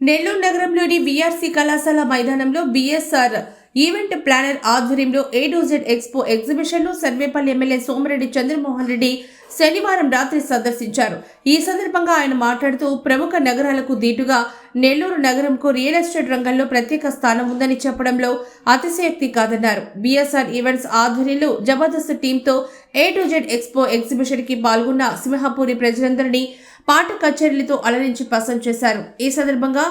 నెల్లూరు నగరంలోని విఆర్సీ కళాశాల మైదానంలో బిఎస్ఆర్ ఈవెంట్ ప్లానర్ ఆధ్వర్యంలో ఏ టు జెడ్ ఎక్స్పో ఎగ్జిబిషన్ను సర్వేపల్లి ఎమ్మెల్యే సోమిరెడ్డి చంద్రమోహన్ రెడ్డి శనివారం రాత్రి సందర్శించారు. ఈ సందర్భంగా ఆయన మాట్లాడుతూ ప్రముఖ నగరాలకు దీటుగా నెల్లూరు నగరంకు రియల్ ఎస్టేట్ రంగంలో ప్రత్యేక స్థానం ఉందని చెప్పడంలో అతిశయోక్తి కాదన్నారు. బిఎస్ఆర్ ఈవెంట్స్ ఆధ్వర్యంలో జబర్దస్త్ టీంతో ఏ టు జెడ్ ఎక్స్పో ఎగ్జిబిషన్కి పాల్గొన్న సింహపూరి ప్రజలందరినీ పాట కచేరీలతో అలరించి పసం చేశారు. ఈ సందర్భంగా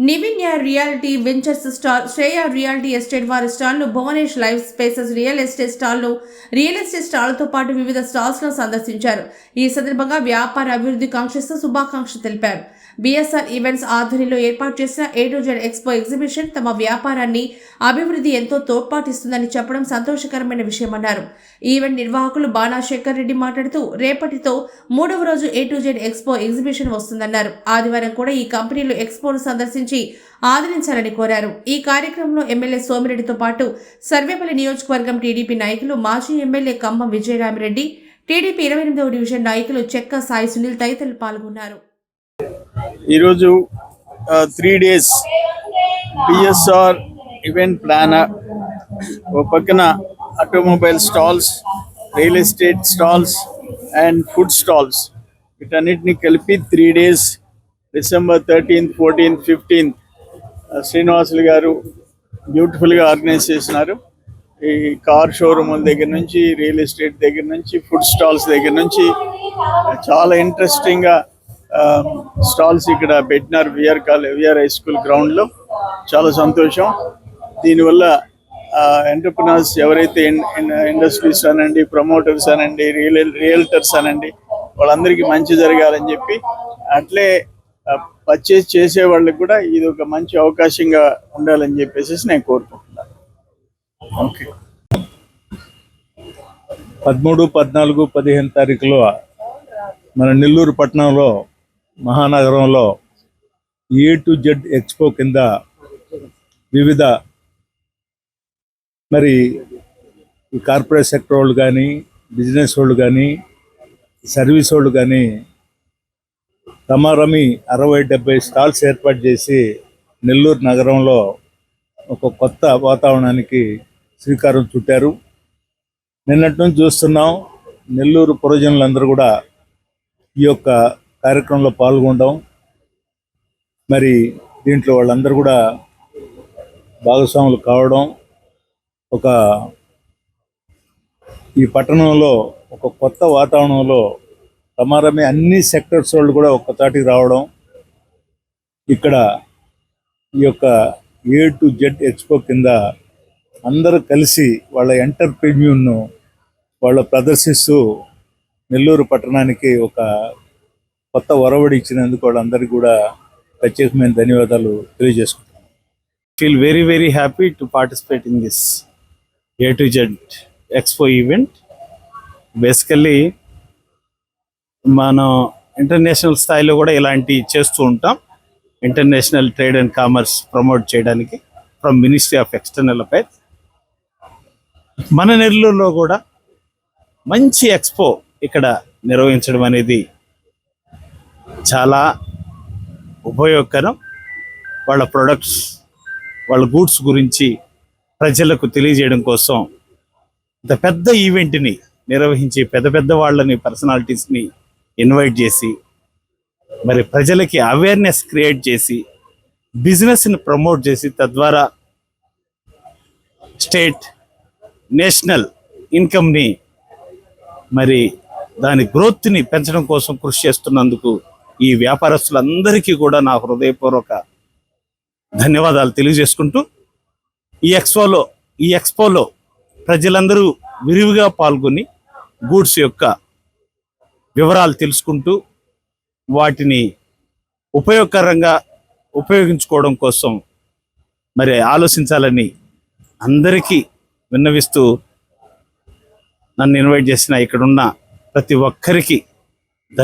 Nivinya realty ventures stall Shreya realty estate వారి స్టాల్ను Bhuvanesh life spaces real estate స్టాల్ను real estate స్టాల్తో పాటు వివిధ స్టాల్స్ను సందర్శించారు. ఈ సందర్భంగా వ్యాపార అభివృద్ధి కాంక్షిస్తూ శుభాకాంక్షలు తెలిపారు. బిఎస్ఆర్ ఈవెంట్స్ ఆధ్వర్యంలో ఏర్పాటు చేసిన ఏ జెడ్ ఎక్స్పో ఎగ్జిబిషన్ తమ వ్యాపారాన్ని అభివృద్ధి ఎంతో తోడ్పాటిస్తుందని చెప్పడం సంతోషకరమైన విషయమన్నారు. ఈవెంట్ నిర్వాహకులు బాణాశేఖర్ రెడ్డి మాట్లాడుతూ రేపటితో మూడవ రోజు ఏ జెడ్ ఎక్స్పో ఎగ్జిబిషన్ వస్తుందన్నారు. ఆదివారం కూడా ఈ కంపెనీలు ఎక్స్పోను సందర్శించి ఆదరించాలని కోరారు. ఈ కార్యక్రమంలో ఎమ్మెల్యే సోమిరెడ్డితో పాటు సర్వేపల్లి నియోజకవర్గం టీడీపీ నాయకులు మాజీ ఎమ్మెల్యే కమ్మ విజయరామిరెడ్డి టీడీపీ ఇరవై ఎనిమిదవ డివిజన్ నాయకులు చెక్క సాయి సునీల్ తదితరులు పాల్గొన్నారు. ఈరోజు three days PSR event planner ఒక పక్కన automobile stalls real estate stalls and food stalls వీటన్నిటిని కలిపి three days December thirteenth fourteenth fifteenth Srinivasulu garu బ్యూటిఫుల్గా ఆర్గనైజ్ చేసినారు. ఈ కార్ షోరూముల దగ్గర నుంచి రియల్ ఎస్టేట్ దగ్గర నుంచి ఫుడ్ స్టాల్స్ దగ్గర నుంచి చాలా ఇంట్రెస్టింగ్గా స్టాల్స్ ఇక్కడ పెట్టినారు విఆర్ కాల్ విఆర్ హై స్కూల్ గ్రౌండ్లో చాలా సంతోషం. దీనివల్ల ఎంటర్ప్రినర్స్ ఎవరైతే ఇండస్ట్రీస్ అనండి ప్రమోటర్స్ అనండి రియల్ రియల్టర్స్ అనండి వాళ్ళందరికీ మంచి జరగాలని చెప్పి అట్లే పర్చేజ్ చేసే వాళ్ళకి కూడా ఇది ఒక మంచి అవకాశంగా ఉండాలని చెప్పేసి నేను కోరుకుంటున్నాను. ఓకే. పదమూడు పద్నాలుగు పదిహేను తారీఖులో మన నెల్లూరు పట్టణంలో మహానగరంలో ఏ టు జెడ్ ఎక్స్పో కింద వివిధ మరి కార్పొరేట్ సెక్టర్ వాళ్ళు కానీ బిజినెస్ వాళ్ళు కానీ సర్వీస్ వాళ్ళు కానీ రమారమి అరవై డెబ్బై స్టాల్స్ ఏర్పాటు చేసి నెల్లూరు నగరంలో ఒక కొత్త వాతావరణానికి శ్రీకారం చుట్టారు. నిన్నటి నుంచి చూస్తున్నాం నెల్లూరు పురజనులందరూ కూడా ఈ యొక్క కార్యక్రమంలో పాల్గొనడం. మరి దీంట్లో వాళ్ళందరూ కూడా భాగస్వాములు కావడం. ఒక ఈ పట్టణంలో ఒక కొత్త వాతావరణంలో సమారమే అన్ని సెక్టర్స్ వాళ్ళు కూడా ఒక్కసాటికి రావడం. ఇక్కడ ఈ యొక్క ఏ టు జెడ్ ఎక్స్పో కింద అందరూ కలిసి వాళ్ళ ఎంటర్ప్రెన్యూర్ను వాళ్ళ ప్రదర్శిస్తూ నెల్లూరు పట్టణానికి ఒక కొత్త ఒరవడి ఇచ్చినందుకు వాళ్ళందరికీ కూడా ప్రత్యేకమైన ధన్యవాదాలు తెలియజేసుకుంటాను feel very very happy to participate in this A to Z expo event basically మనం ఇంటర్నేషనల్ స్థాయిలో కూడా ఇలాంటి చేస్తూ ఉంటాం. International trade and commerce promote చేయడానికి from ministry of external affairs మన నెల్లూరులో కూడా మంచి ఎక్స్పో ఇక్కడ నిర్వహించడం అనేది చాలా ఉపయోగకరం. వాళ్ళ ప్రొడక్ట్స్ వాళ్ళ గూడ్స్ గురించి ప్రజలకు తెలియజేయడం కోసం ఇంత పెద్ద ఈవెంట్ని నిర్వహించి పెద్ద పెద్ద వాళ్ళని పర్సనాలిటీస్ని ఇన్వైట్ చేసి మరి ప్రజలకి అవేర్నెస్ క్రియేట్ చేసి బిజినెస్ని ప్రమోట్ చేసి తద్వారా స్టేట్ నేషనల్ ఇన్కమ్ని మరి దాని గ్రోత్ని పెంచడం కోసం కృషి చేస్తున్నందుకు ఈ వ్యాపారస్తులందరికీ కూడా నా హృదయపూర్వక ధన్యవాదాలు తెలియజేసుకుంటూ ఈ ఎక్స్పోలో ఈ ఎక్స్పోలో ప్రజలందరూ విరివిగా పాల్గొని గూడ్స్ యొక్క వివరాలు తెలుసుకుంటూ వాటిని ఉపయోగకరంగా ఉపయోగించుకోవడం కోసం మరి ఆలోచించాలని అందరికీ విన్నవిస్తూ నన్ను ఇన్వైట్ చేసిన ఇక్కడున్న ప్రతి ఒక్కరికి